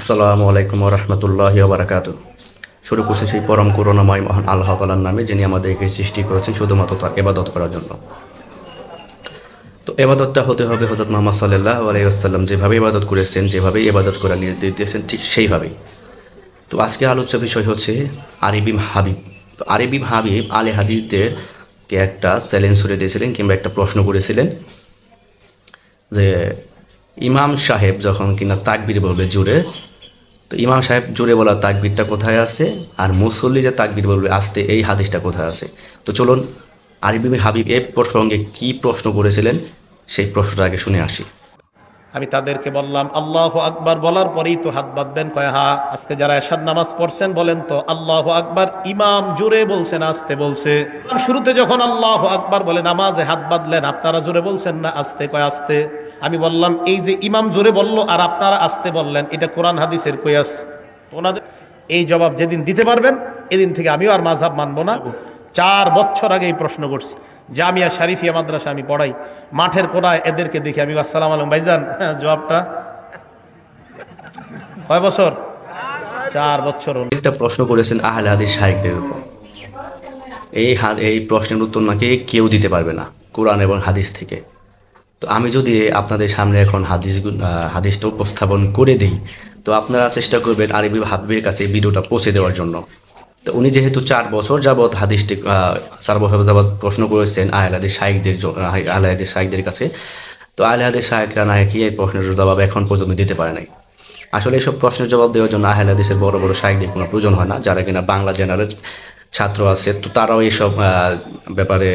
আসসালামু আলাইকুম রহমতুল্লাহ বারাকাত শুরু করছে সেই পরম করুণাময় মহান আল্লাহ তালার নামে, যিনি আমাদেরকে সৃষ্টি করেছেন শুধুমাত্র তার এবাদত করার জন্য। তো এবাদতটা হতে হবে হজরত মোহাম্মদ সাল্লাহ আলাইসাল্লাম যেভাবে ইবাদত করেছেন যেভাবে ইবাদত করার নির্দেশ দিয়েছেন, ঠিক সেইভাবেই। তো আজকে আলোচ্য বিষয় হচ্ছে আরিবিম হাবিব। তো আরিবিম হাবিব আলে হাদিসদেরকে একটা চ্যালেঞ্জ ছুড়ে দিয়েছিলেন কিংবা একটা প্রশ্ন করেছিলেন যে ইমাম সাহেব যখন কিনা তাকবির বলবে জুড়ে তো ইমাম সাহেব জোরে বলা, তাকবিরটা কোথায় আছে? আর মুসল্লি যে তাকবির বলবে, আসতে এই হাদিসটা কোথায় আছে? তো চলুন আরিবিম হাবিব এ প্রসঙ্গে কি প্রশ্ন করেছিলেন, সেই প্রশ্নটা আগে শুনে আসি। আমি তাদেরকে বললাম, আল্লাহ আকবার বলার পরেই তো হাত বাঁধবেন, কয়, হা, আজকে যারা এসাদ নামাজ পড়ছেন বলেন তো, আল্লাহ আকবার ইমাম জোরে বলছেন আসতে বলছে। শুরুতে যখন আল্লাহ আকবার বলে নামাজে হাত বাঁধলেন, আপনারা জোরে বলছেন না, আসতে, কয়, আসতে। আমি বললাম, এই যে ইমাম জোরে বলল আর আপনারা আসতে বললেন, এটা কোরআন হাদিসের কয়াস ওনাদের এই জবাব যেদিন দিতে পারবেন, এদিন থেকে আমিও আর মাঝহাব মানবো না। চার বছর আগে এই প্রশ্ন করছি। জামিয়া শারিফিয়া মাদ্রাসা আমি পড়াই। মাঠের কোনায় এদেরকে দেখি আমি আসসালাম আলম ভাইজান। হ্যাঁ, জবাবটা? কয় বছর? চার বছর একটা প্রশ্ন করেছেন আহলে হাদিস সাহেবদের উপর। এই এই প্রশ্নের উত্তর নাকি কেউ দিতে পারবে না কোরআন এবং হাদিস থেকে। তো আমি যদি আপনাদের সামনে এখন হাদিস হাদিসটা উপস্থাপন করে দিই তো আপনারা চেষ্টা করবেন আরবি হাবিবের কাছে ভিডিওটা পৌঁছে দেওয়ার জন্য। তো উনি যেহেতু চার বছর যাবৎ হাদিসটি চার বছর যাবৎ প্রশ্ন করেছেন আহলে হাদিস শাহেকদের আহলে হাদিস শাহেকদের কাছে, তো আহলে হাদিস শাহেকরা নাকি এই প্রশ্নের জবাব এখন পর্যন্ত দিতে পারে নাই? আসলে এইসব প্রশ্নের জবাব দেওয়ার জন্য আহলে বড় বড় শাহেকদের কোনো প্রয়োজন হয় না, যারা কিনা বাংলা জেনারেল ছাত্র আছে, তো তারাও এইসব ব্যাপারে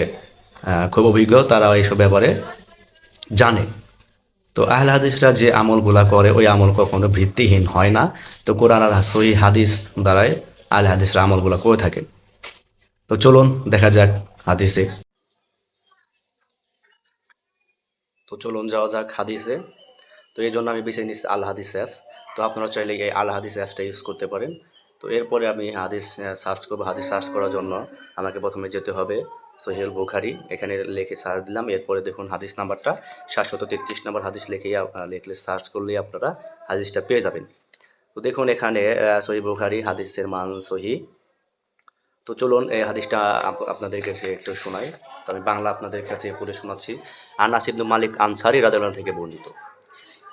খুব অভিজ্ঞ, তারাও এইসব ব্যাপারে জানে। তো আহলে হাদিসরা যে আমলগুলা করে, ওই আমল কখনো ভিত্তিহীন হয় না। তো কোরআন আর সহি হাদিস দ্বারাই আহলে হাদিসরা আমলগুলা করে থাকে তো চলুন, দেখা যাক হাদিসে। তো চলুন, যাওয়া যাক হাদিসে। তো এই জন্য আমি বেছে নিচ্ছি আল হাদিস অ্যাপস। তো আপনারা চাইলে এই আল হাদিস অ্যাপসটা ইউজ করতে পারেন। তো এরপরে আমি হাদিস সার্চ করব। হাদিস সার্চ করার জন্য আমাকে প্রথমে যেতে হবে সোহেল বুখারি। এখানে লিখে সার্চ দিলাম। এরপরে দেখুন হাদিস নাম্বারটা। সাতশত তেত্রিশ নম্বর হাদিস লিখে লিখলে সার্চ করলেই আপনারা হাদিসটা পেয়ে যাবেন। তো দেখুন এখানে সহি বুখারি, হাদিসের মান সহি। তো চলুন এই হাদিসটা আপনাদের কাছে একটু শোনাই। তো আমি বাংলা আপনাদের কাছে পড়ে শোনাচ্ছি। আনাস মালিক আনসারি রাদিয়াল্লাহু থেকে বর্ণিত।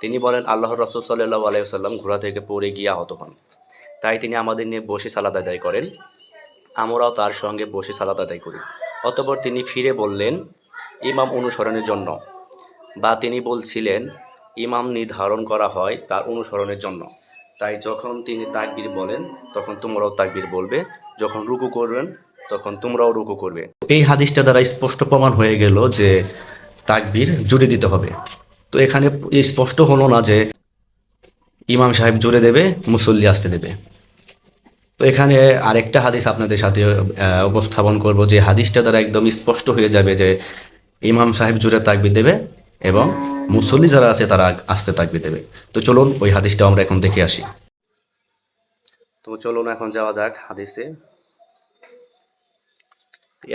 তিনি বলেন, আল্লাহর রসুল সাল্লাহ আলাইসাল্লাম ঘোড়া থেকে পড়ে গিয়া আহত হন। তাই তিনি আমাদের নিয়ে বসে সালাদ আদায় করেন। আমরাও তার সঙ্গে বসে সালাদ আদায় করি। অতপর তিনি ফিরে বললেন, ইমাম অনুসরণের জন্য। বা তিনি বলছিলেন, ইমাম নির্ধারণ করা হয় তার অনুসরণের জন্য। তাই যখন তিনি তাকবীর বলেন, তখন তোমরাও তাকবীর বলবে। যখন রুকু করবেন, তখন তোমরাও রুকু করবে। এই হাদিসটা দ্বারা স্পষ্ট প্রমাণ হয়ে গেল যে তাকবীর জুড়ে দিতে হবে। তো এখানে স্পষ্ট হলো না যে ইমাম সাহেব জুড়ে দেবে, মুসল্লি আসতে দেবে। তো এখানে আরেকটা হাদিস আপনাদের সাথে উপস্থাপন করব যে হাদিসটা দ্বারা একদম স্পষ্ট হয়ে যাবে যে ইমাম সাহেব জুড়ে তাকবির দেবে। এবং মুসল্লি যারা আছে তারা আসতে তাকবির দেবে। তো চলুন ওই হাদিসটা আমরা এখন দেখে আসি। তো চলুন এখন যাওয়া যাক হাদিসে।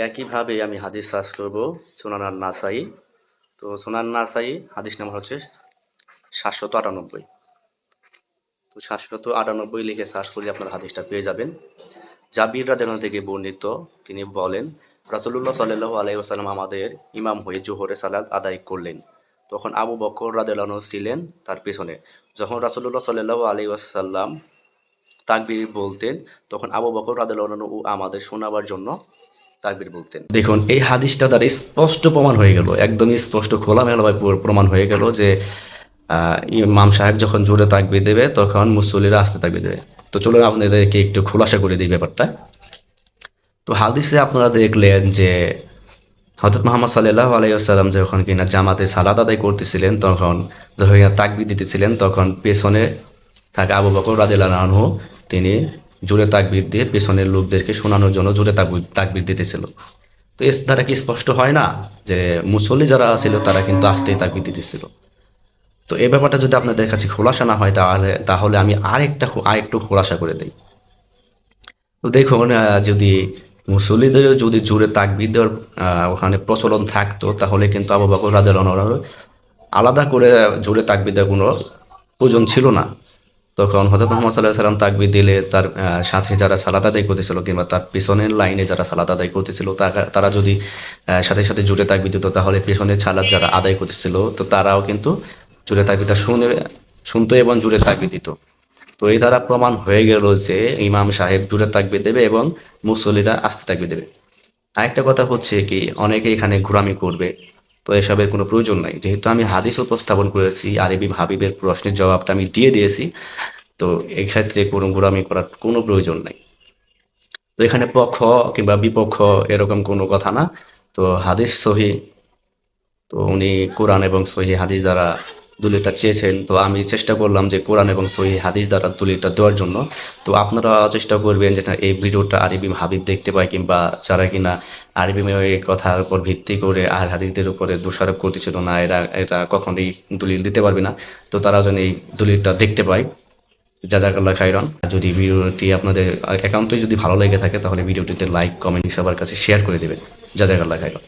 একইভাবে আমি হাদিস সার্চ করব সোনানার নাসাই তো সোনার নাসাই হাদিস নাম্বার হচ্ছে সাতশত আটানব্বই। তো সাতশত আটানব্বই লিখে সার্চ করলে আপনার হাদিসটা পেয়ে যাবেন। জাবির রাদেনা থেকে বর্ণিত তিনি বলেন রাসুল্লাহ সাল্লাহ আলাইসাল্লাম আমাদের ইমাম হয়ে জোহরে সালাদ আদায় করলেন। তখন আবু বকর রাদেলানো ছিলেন তার পেছনে। যখন রাসুল্লাহ সাল্লাহ আলাইসাল্লাম তাকবির বলতেন, তখন আবু বকর রাদেলানো আমাদের শোনাবার জন্য তাকবির বলতেন। দেখুন, এই হাদিসটা দ্বারা স্পষ্ট প্রমাণ হয়ে গেল, একদমই স্পষ্ট খোলামেলাভাবে পুরো প্রমাণ হয়ে গেল যে ইমাম সাহেব যখন জোরে তাকবির দেবে, তখন মুসল্লিরা আসতে তাকবির দেবে। তো চলুন আপনাদেরকে একটু খোলাসা করে দিই ব্যাপারটা। তো হাদিসে আপনারা দেখলেন যে হজরত মোহাম্মদ সাল্লাহ আলাইসাল্লাম যখন কিনা জামাতে সালাদ আদায় করতেছিলেন, তখন যখন কিনা তাকবির দিতেছিলেন, তখন পেছনে থাকা আবু বকর রাদিল্লাহ আনহু, তিনি জোরে তাকবির দিয়ে পেছনের লোকদেরকে শোনানোর জন্য জোরে তাকবির তাকবির দিতেছিল। তো এর দ্বারা কি স্পষ্ট হয় না যে মুসল্লি যারা ছিল তারা কিন্তু আসতেই তাকবির দিতেছিল? তো এই ব্যাপারটা যদি আপনাদের কাছে খোলাসা না হয়, তাহলে তাহলে আমি আরেকটা আরেকটু খোলাসা করে দিই। তো দেখুন যদি মুসল্লিদেরও যদি জোরে তাকবির দেওয়ার ওখানে প্রচলন থাকতো, তাহলে কিন্তু আবু বকর আনহু আলাদা করে জোরে তাকবির দেওয়ার কোনো প্রয়োজন ছিল না। তখন হজরত মোহাম্মদ সাল্লাহ সাল্লাম তাকবির দিলে তার সাথে যারা সালাত আদায় করতেছিল কিংবা তার পিছনের লাইনে যারা সালাত আদায় করতেছিল, তারা- যদি সাথে সাথে জুড়ে তাকবির দিত, তাহলে পিছনের সালাত যারা আদায় করতেছিল, তো তারাও কিন্তু জুড়ে তাকবিরটা শুনে, শুনতো এবং জুড়ে তাকবির দিত। তো এই দ্বারা প্রমাণ হয়ে গেল যে ইমাম সাহেব জুড়ে তাকবির দেবে এবং মুসল্লিরা আস্তে তাকবির দেবে। আরেকটা কথা হচ্ছে কি, অনেকে এখানে ঘোরামি করবে, তো এসবের কোনো প্রয়োজন নাই। যেহেতু আমি হাদিস উপস্থাপন করেছি, আরবি হাবিবের প্রশ্নের জবাবটা আমি দিয়ে দিয়েছি, তো এক্ষেত্রে কোনো ঘোরামি করার কোনো প্রয়োজন নাই। তো এখানে পক্ষ কিংবা বিপক্ষ এরকম কোনো কথা না। তো হাদিস সহি, তো উনি কোরআন এবং সহি হাদিস দ্বারা দলিলটা চেয়েছেন, তো আমি চেষ্টা করলাম যে কোরআন এবং সহি হাদিস দ্বারা দলিলটা দেওয়ার জন্য। তো আপনারা চেষ্টা করবেন যেটা এই ভিডিওটা আরবি হাবিব দেখতে পায় কিংবা যারা কিনা আরবি এই কথার উপর ভিত্তি করে আর হাদিসদের উপরে দোষারোপ করতেছিল না, এরা এটা কখনোই দলিল দিতে পারবে না। তো তারা যেন এই দলিলটা দেখতে পায়। জাজাকাল্লাহ খাইরন যদি ভিডিওটি আপনাদের একান্তই যদি ভালো লেগে থাকে, তাহলে ভিডিওটিতে লাইক, কমেন্ট সবার কাছে শেয়ার করে দেবেন। জাজাকাল্লাহ খাইরন